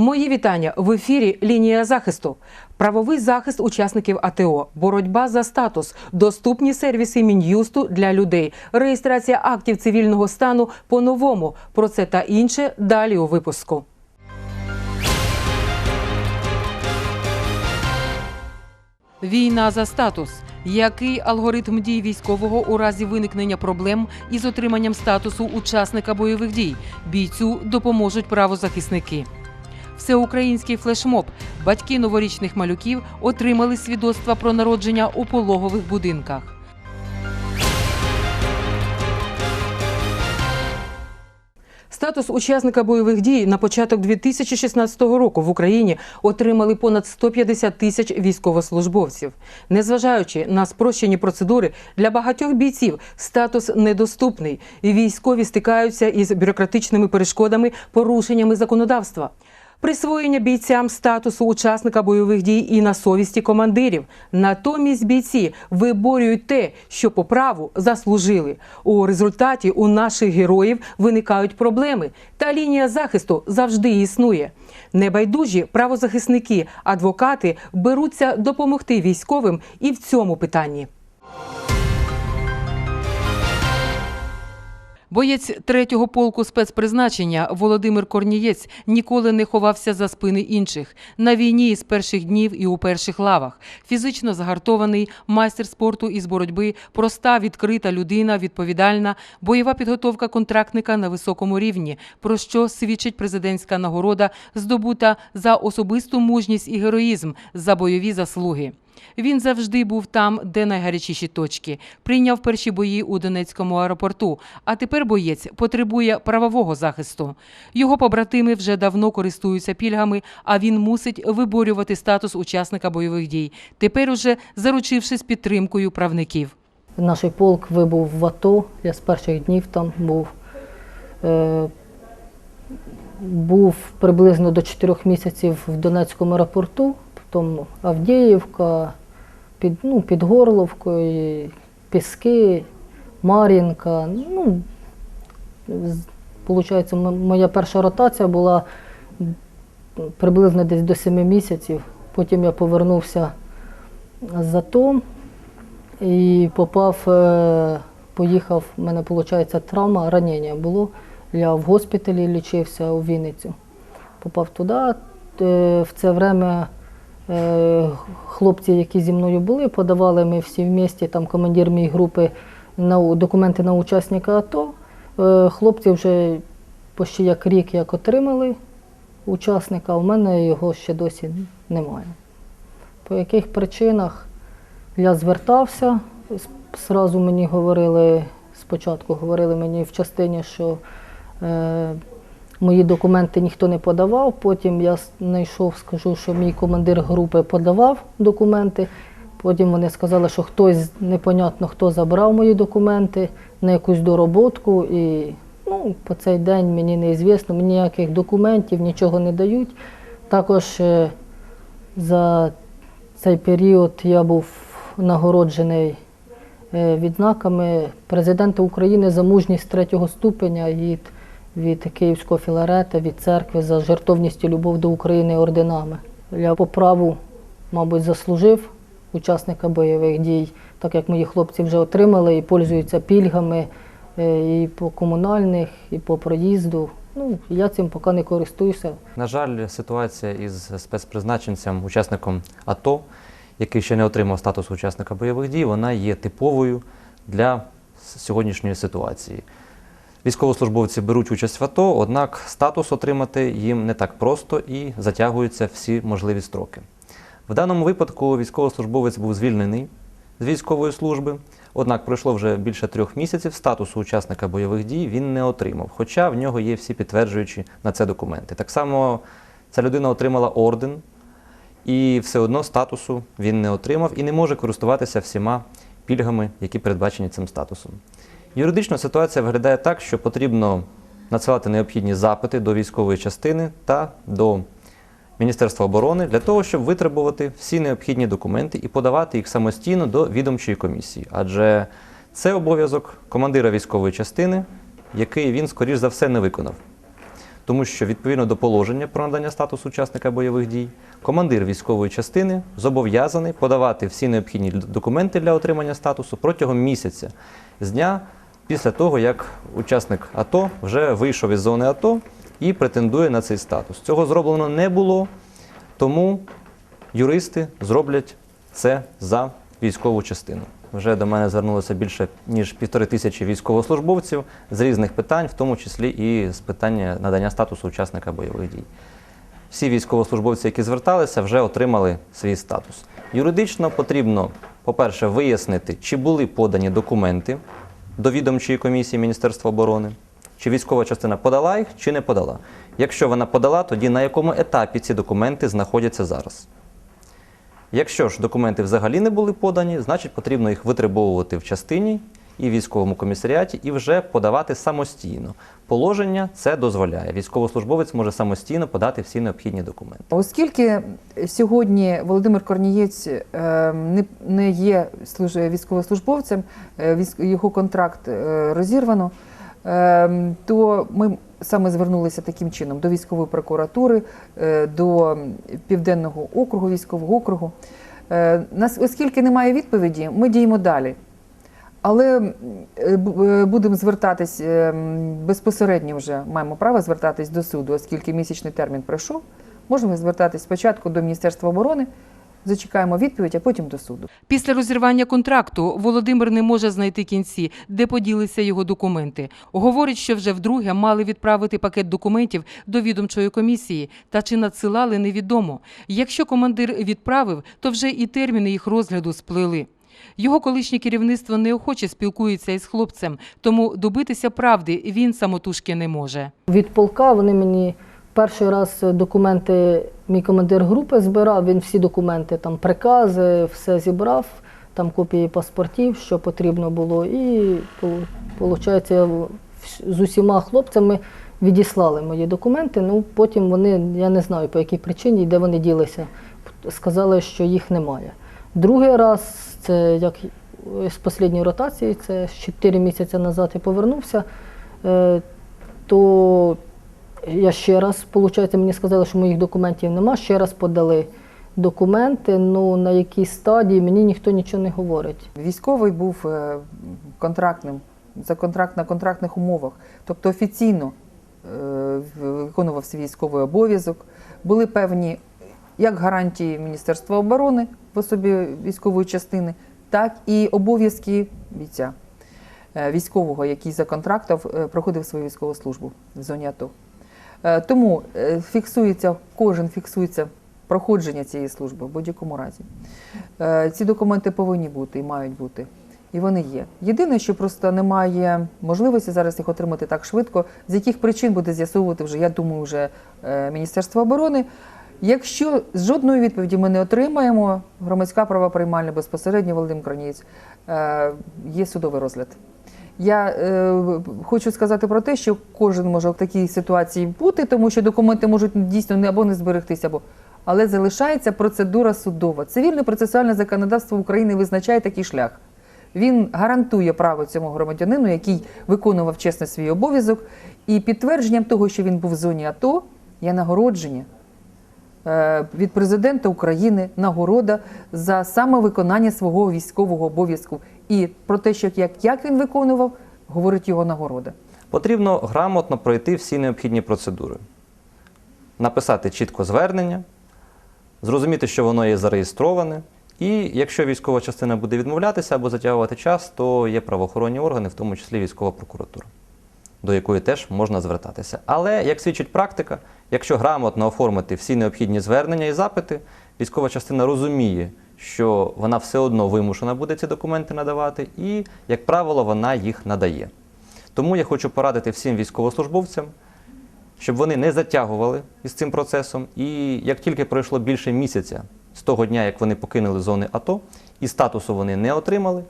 Мої вітання в ефірі Лінія захисту. Правовий захист учасників АТО, боротьба за статус, доступні сервіси мін'юсту для людей, реєстрація актів цивільного стану по-новому. Про це та інше далі у випуску. Війна за статус. Який алгоритм дій військового у разі виникнення проблем із отриманням статусу учасника бойових дій? Бійцю допоможуть правозахисники. Всеукраїнський флешмоб. Батьки новорічних малюків отримали свідоцтва про народження у пологових будинках. Статус учасника бойових дій на початок 2016 року в Україні отримали понад 150 тисяч військовослужбовців. Незважаючи на спрощені процедури, для багатьох бійців статус недоступний. І військові стикаються із бюрократичними перешкодами, порушеннями законодавства. Присвоєння бійцям статусу учасника бойових дій і на совісті командирів. Натомість бійці виборюють те, що по праву заслужили. У результаті у наших героїв виникають проблеми, та лінія захисту завжди існує. Небайдужі правозахисники, адвокати беруться допомогти військовим і в цьому питанні. Боєць третього полку спецпризначення Володимир Корнієць ніколи не ховався за спини інших. На війні з перших днів і у перших лавах. Фізично загартований, майстер спорту із боротьби, проста, відкрита людина, відповідальна, бойова підготовка контрактника на високому рівні, про що свідчить президентська нагорода, здобута за особисту мужність і героїзм, за бойові заслуги. Він завжди був там, де найгарячіші точки. Прийняв перші бої у Донецькому аеропорту. А тепер боєць потребує правового захисту. Його побратими вже давно користуються пільгами, а він мусить виборювати статус учасника бойових дій. Тепер уже заручившись підтримкою правників. Наш полк вибув в АТО, я з перших днів там був. Е, був приблизно до 4 місяців в Донецькому аеропорту, потім Авдіївка, під, ну, під Горловкою, Піски, Мар'їнка. Ну, Получається, моя перша ротація була приблизно десь до 7 місяців. Потім я повернувся з АТО і попав, е, поїхав, в мене виходить травма, ранення було. Я в госпіталі лічився у Вінницю. Попав туди. Е, В це время хлопці, які зі мною були, подавали ми всі в місті, там командир моєї групи на документи на учасника АТО. Е, Хлопці вже почти як рік як отримали учасника, а в мене його ще досі немає. По яких причинах я звертався, с- зразу мені говорили, спочатку говорили мені в частині, що е, мої документи ніхто не подавав. Потім я знайшов, скажу, що мій командир групи подавав документи. Потім вони сказали, що хтось непонятно хто забрав мої документи на якусь дороботку. І ну, по цей день мені неізвісно, мені ніяких документів, нічого не дають. Також е, за цей період я був нагороджений е, відзнаками президента України за мужність третього ступеня від, від Київського філарета, від церкви за жертовність і любов до України орденами. Я по праву, мабуть, заслужив учасника бойових дій, так як мої хлопці вже отримали і пользуються пільгами е, і по комунальних, і по проїзду. Ну, я цим поки не користуюся. На жаль, ситуація із спецпризначенцем, учасником АТО, який ще не отримав статус учасника бойових дій, вона є типовою для сьогоднішньої ситуації. Військовослужбовці беруть участь в АТО, однак статус отримати їм не так просто і затягуються всі можливі строки. В даному випадку військовослужбовець був звільнений з військової служби, однак пройшло вже більше трьох місяців. Статусу учасника бойових дій він не отримав, хоча в нього є всі підтверджуючі на це документи. Так само ця людина отримала орден, і все одно статусу він не отримав і не може користуватися всіма пільгами, які передбачені цим статусом. Юридично ситуація виглядає так, що потрібно надсилати необхідні запити до військової частини та до Міністерства оборони для того, щоб витребувати всі необхідні документи і подавати їх самостійно до відомчої комісії. Адже це обов'язок командира військової частини, який він, скоріш за все, не виконав. тому що відповідно до положення про надання статусу учасника бойових дій, командир військової частини зобов'язаний подавати всі необхідні документи для отримання статусу протягом місяця з дня після того, як учасник АТО вже вийшов із зони АТО і претендує на цей статус. Цього зроблено не було, тому юристи зроблять це за військову частину. Вже до мене звернулося більше ніж півтори тисячі військовослужбовців з різних питань, в тому числі і з питання надання статусу учасника бойових дій. Всі військовослужбовці, які зверталися, вже отримали свій статус. Юридично потрібно, по-перше, вияснити, чи були подані документи до відомчої комісії Міністерства оборони, чи військова частина подала їх, чи не подала. Якщо вона подала, тоді на якому етапі ці документи знаходяться зараз. Якщо ж документи взагалі не були подані, значить потрібно їх витребовувати в частині і військовому комісаріаті і вже подавати самостійно. Положення це дозволяє. Військовослужбовець може самостійно подати всі необхідні документи. Оскільки сьогодні Володимир Корнієць е, не, є служ- військовослужбовцем, е, його контракт е, розірвано, то ми саме звернулися таким чином до військової прокуратури, до Південного округу, військового округу. Нас- Оскільки немає відповіді, ми діємо далі. Але е, е, будемо звертатись е, безпосередньо вже маємо право звертатись до суду, оскільки місячний термін пройшов. Можемо звертатись спочатку до Міністерства оборони, зачекаємо відповідь, а потім до суду. Після розірвання контракту Володимир не може знайти кінці, де поділися його документи. Говорить, що вже вдруге мали відправити пакет документів до відомчої комісії, та чи надсилали невідомо. Якщо командир відправив, то вже і терміни їх розгляду сплили. Його колишнє керівництво неохоче спілкується із хлопцем, тому добитися правди він самотужки не може. Від полка вони мені перший раз документи, мій командир групи збирав, він всі документи, там прикази, все зібрав, там копії паспортів, що потрібно було. І виходить, з усіма хлопцями відіслали мої документи. Ну потім вони, я не знаю по якій причині, де вони ділися. Сказали, що їх немає. Другий раз, це як з останньої ротації, це 4 місяці назад я повернувся. е, то я ще раз, виходить, мені сказали, що моїх документів нема, ще раз подали документи, ну на якій стадії мені ніхто нічого не говорить. Військовий був е, контрактним, за контракт на контрактних умовах, тобто офіційно е, виконував свій військовий обов'язок. Були певні як гарантії Міністерства оборони в особі військової частини, так і обов'язки бійця е, військового, який за контрактом е, проходив свою військову службу в зоні АТО. Е, Тому фіксується, кожен фіксується проходження цієї служби в будь-якому разі. Ці документи повинні бути і мають бути. І вони є. Єдине, що просто немає можливості зараз їх отримати так швидко, з яких причин буде з'ясовувати вже, я думаю, вже Міністерство оборони. Якщо жодної відповіді ми не отримаємо, громадська права приймальна безпосередньо Володимир Кронієць, е, є судовий розгляд. Я е, хочу сказати про те, що кожен може в такій ситуації бути, тому що документи можуть дійсно не або не зберегтися, або але залишається процедура судова. Цивільне процесуальне законодавство України визначає такий шлях. Він гарантує право цьому громадянину, який виконував чесно свій обов'язок, і підтвердженням того, що він був в зоні АТО, є нагородження від президента України нагорода за самовиконання свого військового обов'язку. І про те, що як, як він виконував, говорить його нагорода. Потрібно грамотно пройти всі необхідні процедури, написати чітко звернення, зрозуміти, що воно є зареєстроване. І якщо військова частина буде відмовлятися або затягувати час, то є правоохоронні органи, в тому числі військова прокуратура, до якої теж можна звертатися. Але, як свідчить практика, якщо грамотно оформити всі необхідні звернення і запити, військова частина розуміє, що вона все одно вимушена буде ці документи надавати, і, як правило, вона їх надає. Тому я хочу порадити всім військовослужбовцям, щоб вони не затягували із цим процесом. І як тільки пройшло більше місяця з того дня, як вони покинули зони АТО, і статусу вони не отримали,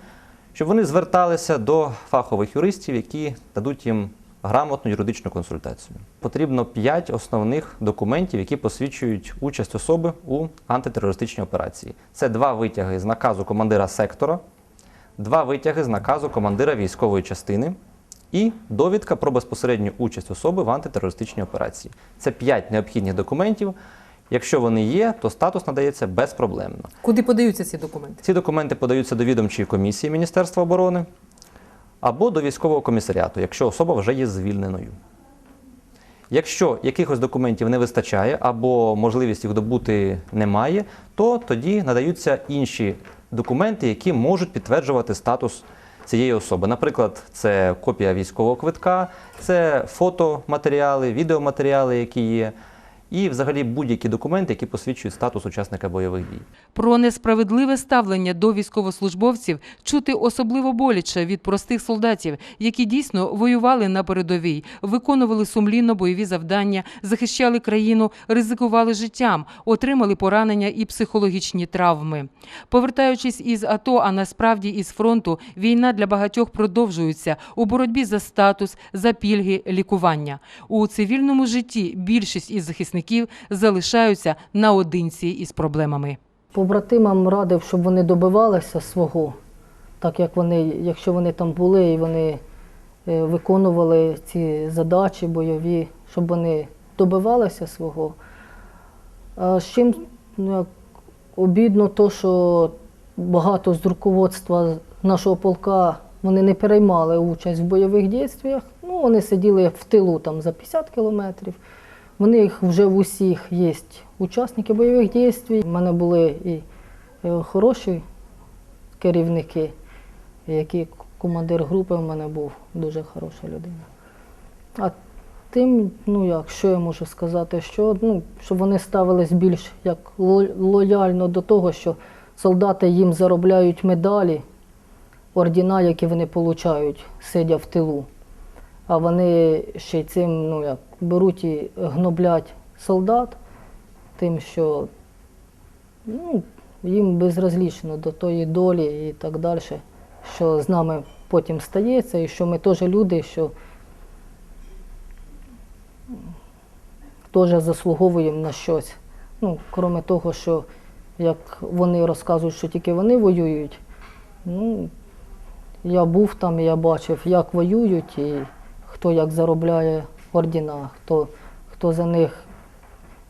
щоб вони зверталися до фахових юристів, які дадуть їм грамотну юридичну консультацію. Потрібно п'ять основних документів, які посвідчують участь особи у антитерористичній операції. Це два витяги з наказу командира сектора, два витяги з наказу командира військової частини і довідка про безпосередню участь особи в антитерористичній операції. Це п'ять необхідних документів. Якщо вони є, то статус надається безпроблемно. Куди подаються ці документи? Ці документи подаються до відомчої комісії Міністерства оборони або до військового комісаріату, якщо особа вже є звільненою. Якщо якихось документів не вистачає або можливість їх добути немає, то тоді надаються інші документи, які можуть підтверджувати статус цієї особи. Наприклад, це копія військового квитка, це фотоматеріали, відеоматеріали, які є, і взагалі будь-які документи, які посвідчують статус учасника бойових дій. Про несправедливе ставлення до військовослужбовців чути особливо боляче від простих солдатів, які дійсно воювали на передовій, виконували сумлінно бойові завдання, захищали країну, ризикували життям, отримали поранення і психологічні травми. Повертаючись із АТО, а насправді із фронту, війна для багатьох продовжується у боротьбі за статус, за пільги, лікування. У цивільному житті більшість із захисників залишаються наодинці із проблемами. Побратимам радив, щоб вони добивалися свого, так як вони, якщо вони там були і вони е, виконували ці задачі бойові, щоб вони добивалися свого. А з чим ну, обідно, то, що багато з руководства нашого полка вони не переймали участь в бойових діях. Ну, вони сиділи в тилу там за 50 кілометрів. В них вже в усіх є учасники бойових дій. У мене були і е, хороші керівники, які командир групи в мене був дуже хороша людина. А тим, ну як, що я можу сказати, що ну, щоб вони ставились більш як лояльно до того, що солдати їм заробляють медалі, ордіна, які вони отримують, сидя в тилу. А вони ще й цим ну, як, беруть і гноблять солдат, тим, що ну, їм безразлічно до тої долі і так далі, що з нами потім стається, і що ми теж люди, що теж заслуговуємо на щось. Ну, крім того, що як вони розказують, що тільки вони воюють, ну, я був там я бачив, як воюють і хто як заробляє ордіна, хто, хто за них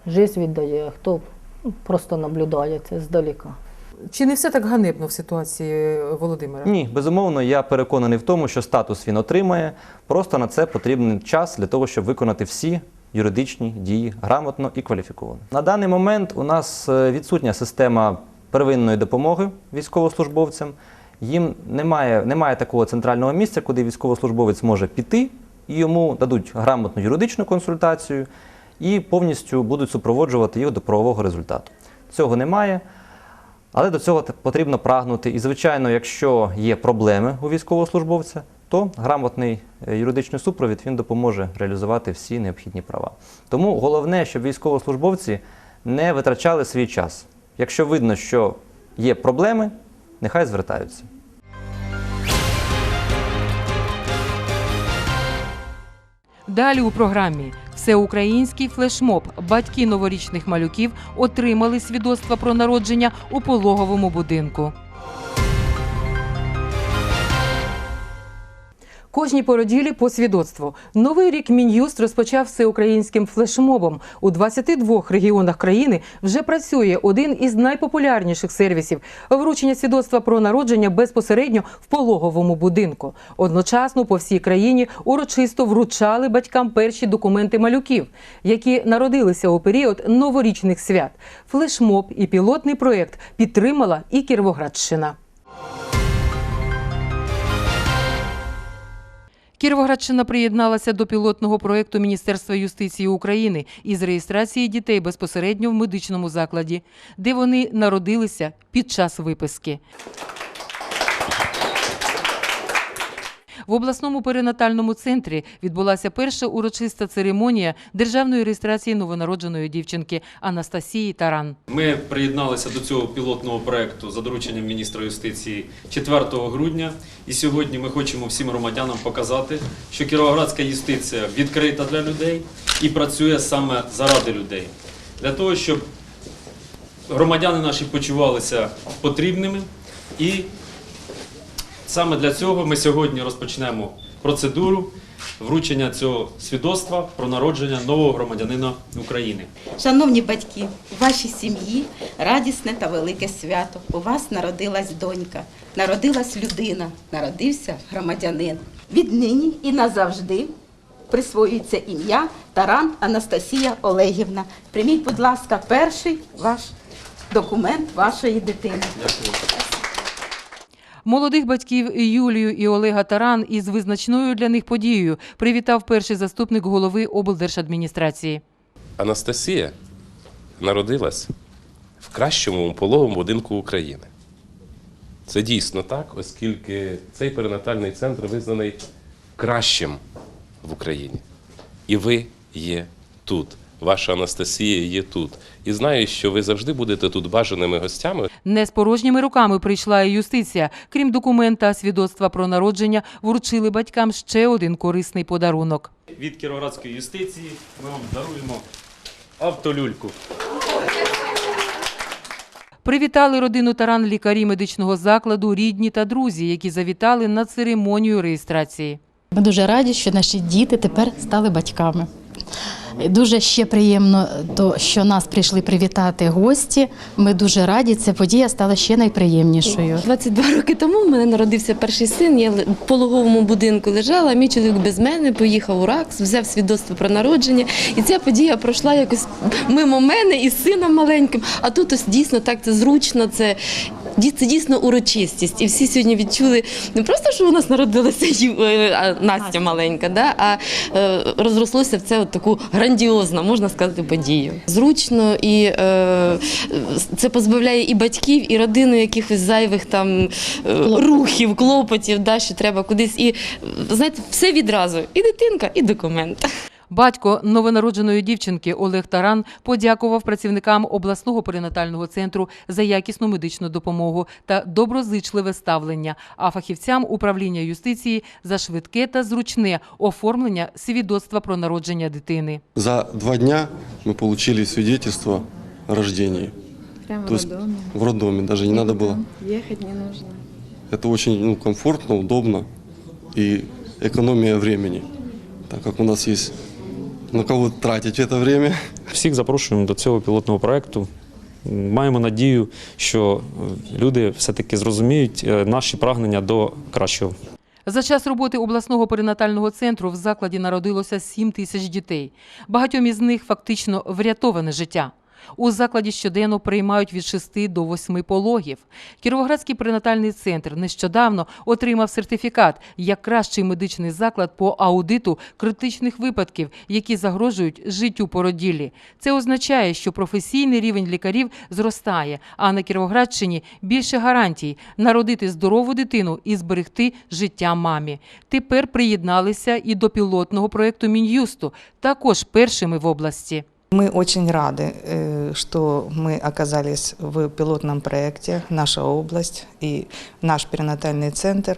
життя віддає, а хто ну, просто наблюдає це здалека. Чи не все так ганебно в ситуації Володимира? Ні, безумовно, я переконаний в тому, що статус він отримає. Просто на це потрібен час для того, щоб виконати всі юридичні дії грамотно і кваліфіковано. На даний момент у нас е, відсутня система первинної допомоги військовослужбовцям. Їм немає, немає такого центрального місця, куди військовослужбовець може піти, йому дадуть грамотну юридичну консультацію і повністю будуть супроводжувати їх до правового результату. Цього немає. Але до цього потрібно прагнути. І, звичайно, якщо є проблеми у військовослужбовця, то грамотний е, юридичний супровід він допоможе реалізувати всі необхідні права. Тому головне, щоб військовослужбовці не витрачали свій час. Якщо видно, що є проблеми, нехай звертаються. Далі у програмі всеукраїнський флешмоб. Батьки новорічних малюків отримали свідоцтва про народження у пологовому будинку. Кожній породілі по свідоцтву. Новий рік Мін'юст розпочав всеукраїнським флешмобом. У 22 регіонах країни вже працює один із найпопулярніших сервісів вручення свідоцтва про народження безпосередньо в пологовому будинку. Одночасно по всій країні урочисто вручали батькам перші документи малюків, які народилися у період новорічних свят. Флешмоб і пілотний проєкт підтримала і Кіровоградщина. Кіровоградщина приєдналася до пілотного проєкту Міністерства юстиції України із реєстрації дітей безпосередньо в медичному закладі, де вони народилися під час виписки. В обласному перинатальному центрі відбулася перша урочиста церемонія державної реєстрації новонародженої дівчинки Анастасії Таран. Ми приєдналися до цього пілотного проекту за дорученням міністра юстиції 4 грудня. І сьогодні ми хочемо всім громадянам показати, що кіровоградська юстиція відкрита для людей і працює саме заради людей, для того, щоб громадяни наші почувалися потрібними. І саме для цього ми сьогодні розпочнемо процедуру вручення цього свідоцтва про народження нового громадянина України. Шановні батьки, у вашій сім'ї радісне та велике свято. У вас народилась донька, народилась людина, народився громадянин. Віднині і назавжди присвоюється ім'я Таран Анастасія Олегівна. Прийміть, будь ласка, перший ваш документ вашої дитини. Молодих батьків Юлію і Олега Таран із визначною для них подією привітав перший заступник голови облдержадміністрації. Анастасія народилась в кращому пологовому будинку України. Це дійсно так, оскільки цей перинатальний центр визнаний кращим в Україні. І ви є тут. Ваша Анастасія є тут. І знаю, що ви завжди будете тут бажаними гостями. Не з порожніми руками прийшла і юстиція. Крім документа свідоцтва про народження, вручили батькам ще один корисний подарунок. Від Кіровоградської юстиції ми вам даруємо автолюльку. Привітали родину Таран лікарі медичного закладу, рідні та друзі, які завітали на церемонію реєстрації. Ми дуже раді, що наші діти тепер стали батьками. Дуже ще приємно, то, що нас прийшли привітати гості. Ми дуже раді. Ця подія стала ще найприємнішою. 22 роки тому в мене народився перший син. Я в пологовому будинку лежала. Мій чоловік без мене поїхав у РАКС, взяв свідоцтво про народження. І ця подія пройшла якось мимо мене із сином маленьким. А тут ось дійсно так це зручно. Це це дійсно урочистість. І всі сьогодні відчули не просто, що у нас народилася е, а, Настя маленька, да, а е, розрослося в це от таку грандіозну, можна сказати, подію. Зручно і е, це позбавляє і батьків, і родину якихось зайвих там е, рухів, клопотів, да, що треба кудись. І е, знаєте, все відразу: і дитинка, і документ. Батько новонародженої дівчинки Олег Таран подякував працівникам обласного перинатального центру за якісну медичну допомогу та доброзичливе ставлення, а фахівцям управління юстиції за швидке та зручне оформлення свідоцтва про народження дитини. За два дня мы получили свидетельство о рождении. Прямо То в есть роддоме. В роддоме, даже не надо было. Ехать не нужно. Это очень ну, комфортно, удобно и экономия времени, так как у нас есть на кого тратить це время. Всіх запрошуємо до цього пілотного проекту. Маємо надію, що е, люди все-таки зрозуміють е, наші прагнення до кращого. За час роботи обласного перинатального центру в закладі народилося 7 тисяч дітей. Багатьом із них фактично врятоване життя. У закладі щоденно приймають від 6 до 8 пологів. Кіровоградський перинатальний центр нещодавно отримав сертифікат як кращий медичний заклад по аудиту критичних випадків, які загрожують життю породіллі. Це означає, що професійний рівень лікарів зростає, а на Кіровоградщині більше гарантій народити здорову дитину і зберегти життя мамі. Тепер приєдналися і до пілотного проєкту Мін'юсту, також першими в області. Мы очень рады, э, что мы оказались в пилотном проекте, наша область и наш перинатальный центр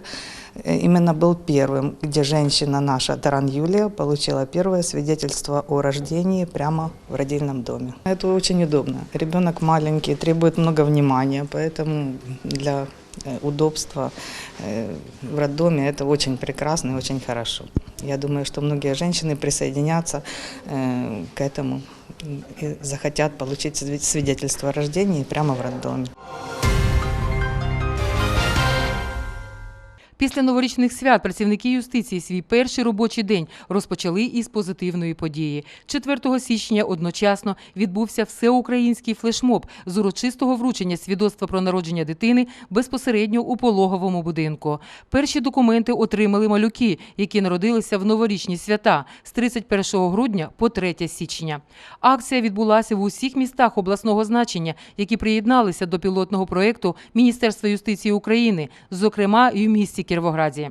э, именно был первым, где женщина наша, Таран Юлия, получила первое свидетельство о рождении прямо в родильном доме. Это очень удобно. Ребенок маленький, требует много внимания, поэтому для э, удобства в роддоме это очень прекрасно и очень хорошо. Я думаю, что многие женщины присоединятся к этому и захотят получить свид- свидетельство о рождении прямо в роддоме. Після новорічних свят працівники юстиції свій перший робочий день розпочали із позитивної події. 4 січня одночасно відбувся всеукраїнський флешмоб з урочистого вручення свідоцтва про народження дитини безпосередньо у пологовому будинку. Перші документи отримали малюки, які народилися в новорічні свята з 31 грудня по 3 січня. Акція відбулася в усіх містах обласного значення, які приєдналися до пілотного проєкту Міністерства юстиції України, зокрема і в місті Кіровограді.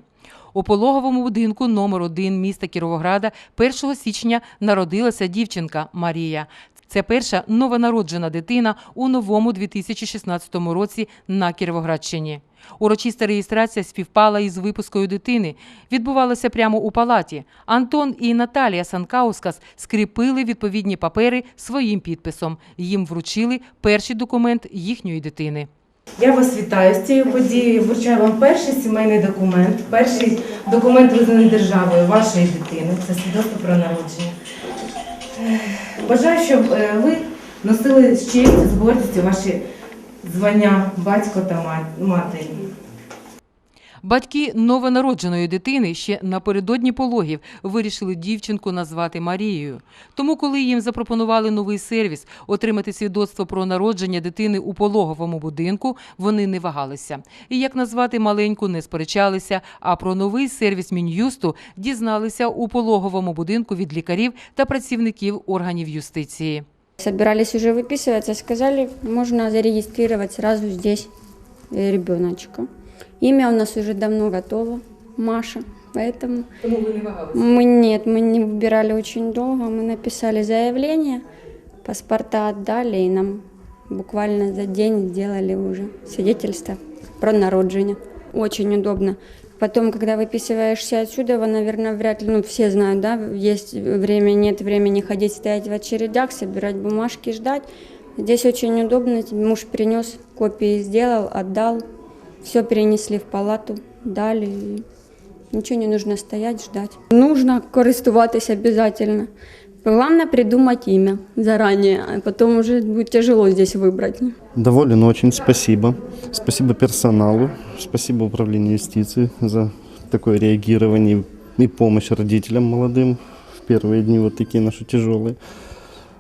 У пологовому будинку номер 1 міста Кіровограда 1 січня народилася дівчинка Марія. Це перша новонароджена дитина у новому 2016 році на Кіровоградщині. Урочиста реєстрація співпала із випускою дитини. Відбувалося прямо у палаті. Антон і Наталія Санкаускас скріпили відповідні папери своїм підписом. Їм вручили перший документ їхньої дитини. Я вас вітаю з цією подією. Вручаю вам перший сімейний документ, перший документ визнаний державою вашої дитини. Це свідоцтво про народження. Бажаю, щоб е, ви носили з честю, з гордістю ваші звання батько та матері. Батьки новонародженої дитини ще напередодні пологів вирішили дівчинку назвати Марією. Тому, коли їм запропонували новий сервіс отримати свідоцтво про народження дитини у пологовому будинку, вони не вагалися. І як назвати маленьку, не сперечалися. А про новий сервіс Мін'юсту дізналися у пологовому будинку від лікарів та працівників органів юстиції. Собирались уже выписываться, сказали, можно зарегистрировать сразу здесь э, ребеночка. Имя у нас уже давно готово, Маша, поэтому Тому не мы нет, мы не выбирали очень долго, мы написали заявление, паспорта отдали и нам буквально за день сделали уже свидетельство про народжение. Очень удобно. Потом, когда выписываешься отсюда, вы, наверное, вряд ли, ну, все знают, да, есть время, нет времени ходить, стоять в очередях, собирать бумажки, ждать. Здесь очень удобно, муж принес, копии сделал, отдал, все перенесли в палату, дали, ничего не нужно стоять, ждать. Нужно користуватись обязательно. Главное придумать имя заранее, а потом уже будет тяжело здесь выбрать. Доволен очень, спасибо. Спасибо персоналу, спасибо управлению юстиции за такое реагирование и помощь родителям молодым в первые дни вот такие наши тяжелые.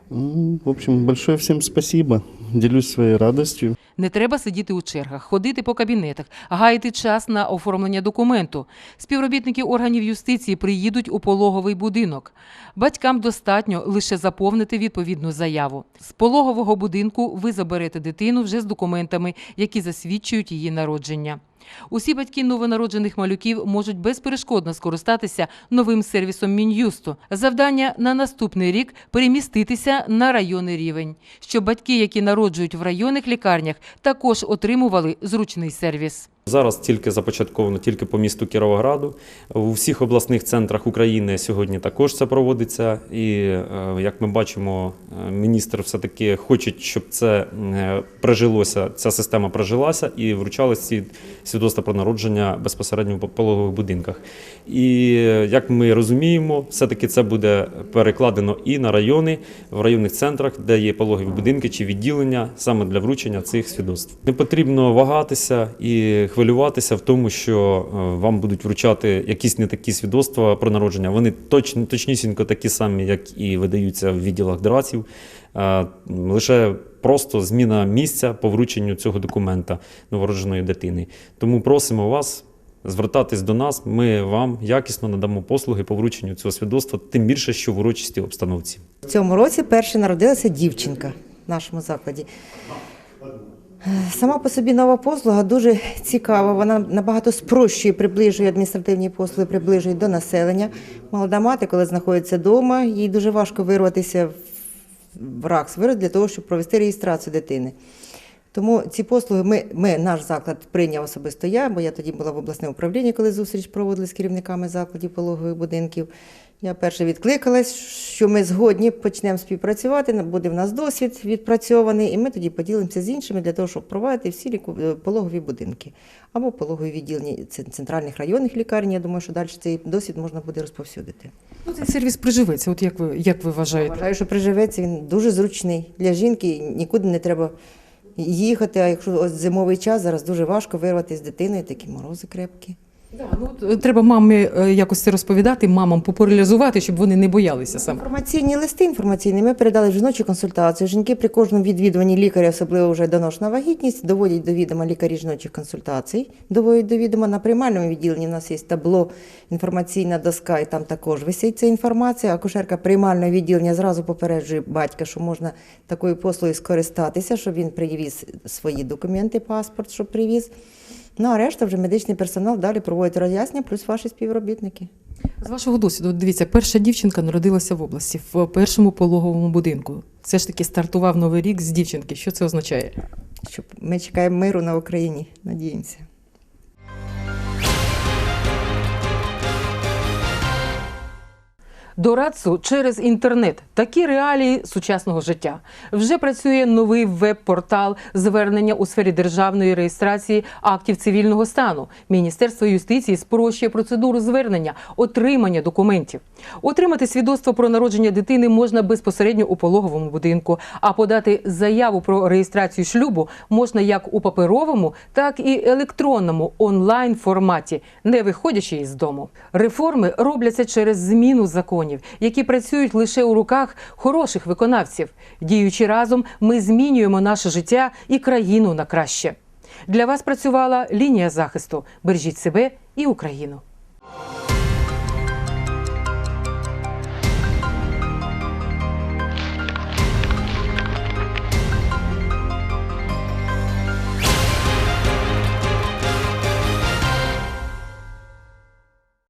М, В общем, большое всем спасибо. Делюсь своєю радістю. Не треба сидіти у чергах, ходити по кабінетах, гаяти час на оформлення документу. Співробітники органів юстиції приїдуть у пологовий будинок. Батькам достатньо лише заповнити відповідну заяву. З пологового будинку ви заберете дитину вже з документами, які засвідчують її народження. Усі батьки новонароджених малюків можуть безперешкодно скористатися новим сервісом Мін'юсту. Завдання на наступний рік переміститися на районний рівень, щоб батьки, які народжують в районних лікарнях, також отримували зручний сервіс. Зараз тільки започатковано тільки по місту Кіровограду. У всіх обласних центрах України сьогодні також це проводиться. І е, як ми бачимо, е, міністр все-таки хоче, щоб це е, прижилося, ця система прижилася і вручалися ці свідоцтва про народження безпосередньо в пологових будинках. І як ми розуміємо, все-таки це буде перекладено і на райони, в районних центрах, де є пологові будинки чи відділення саме для вручення цих свідоцтв. Не потрібно вагатися і хвилюватися в тому, що е, вам будуть вручати якісь не такі свідоцтва про народження. Вони точно точнісінько такі самі, як і видаються в відділах драців. Е, Лише просто зміна місця по врученню цього документа новородженої дитини. Тому просимо вас. Звертатись до нас, ми вам якісно надамо послуги по врученню цього свідоцтва, тим більше, що в урочистій обстановці. В цьому році перше народилася дівчинка в нашому закладі. Сама по собі нова послуга дуже цікава. Вона набагато спрощує, приближує адміністративні послуги, приближує до населення. Молода мати, коли знаходиться вдома, їй дуже важко вирватися в РАКС, вираз для того, щоб провести реєстрацію дитини. Тому ці послуги ми, ми, наш заклад прийняв особисто я, бо я тоді була в обласному управлінні, коли зустріч проводили з керівниками закладів пологових будинків. Я перше відкликалась, що ми згодні почнемо співпрацювати, буде в нас досвід відпрацьований, і ми тоді поділимося з іншими для того, щоб провадити всі ліку- е, пологові будинки або пологові відділення центральних районних лікарень. Я думаю, що далі цей досвід можна буде розповсюдити. Ну, цей сервіс приживеться. От як ви як ви вважаєте? Вважаю, що приживеться він дуже зручний для жінки. Нікуди не треба їхати. А якщо ось зимовий час, зараз дуже важко вирватися з дитиною такі морози крепкі. Ну, треба мамі е, якось це розповідати, мамам популяризувати, щоб вони не боялися саме. Інформаційні листи інформаційні ми передали жіночі консультації. Жінки при кожному відвідуванні лікаря, особливо вже доношена вагітність, доводять до відома лікарі жіночих консультацій, доводять до відома на приймальному відділенні. У нас є табло, інформаційна доска, і там також висить ця інформація. Акушерка приймального відділення зразу попереджує батька, що можна такою послугою скористатися, щоб він привіз свої документи, паспорт, щоб привіз. Ну а решта вже медичний персонал далі проводить роз'яснення, плюс ваші співробітники. З вашого досвіду, дивіться, перша дівчинка народилася в області в першому пологовому будинку. Все ж таки стартував новий рік з дівчинки. Що це означає? Щоб ми чекаємо миру на Україні. Надіємося. До РАЦу через інтернет такі реалії сучасного життя. Вже працює новий веб-портал звернення у сфері державної реєстрації актів цивільного стану. Міністерство юстиції спрощує процедуру звернення, отримання документів. Отримати свідоцтво про народження дитини можна безпосередньо у пологовому будинку, а подати заяву про реєстрацію шлюбу можна як у паперовому, так і електронному онлайн форматі, не виходячи із дому. Реформи робляться через зміну законів, які працюють лише у руках хороших виконавців. Діючи разом, ми змінюємо наше життя і країну на краще. Для вас працювала лінія захисту. Бережіть себе і Україну.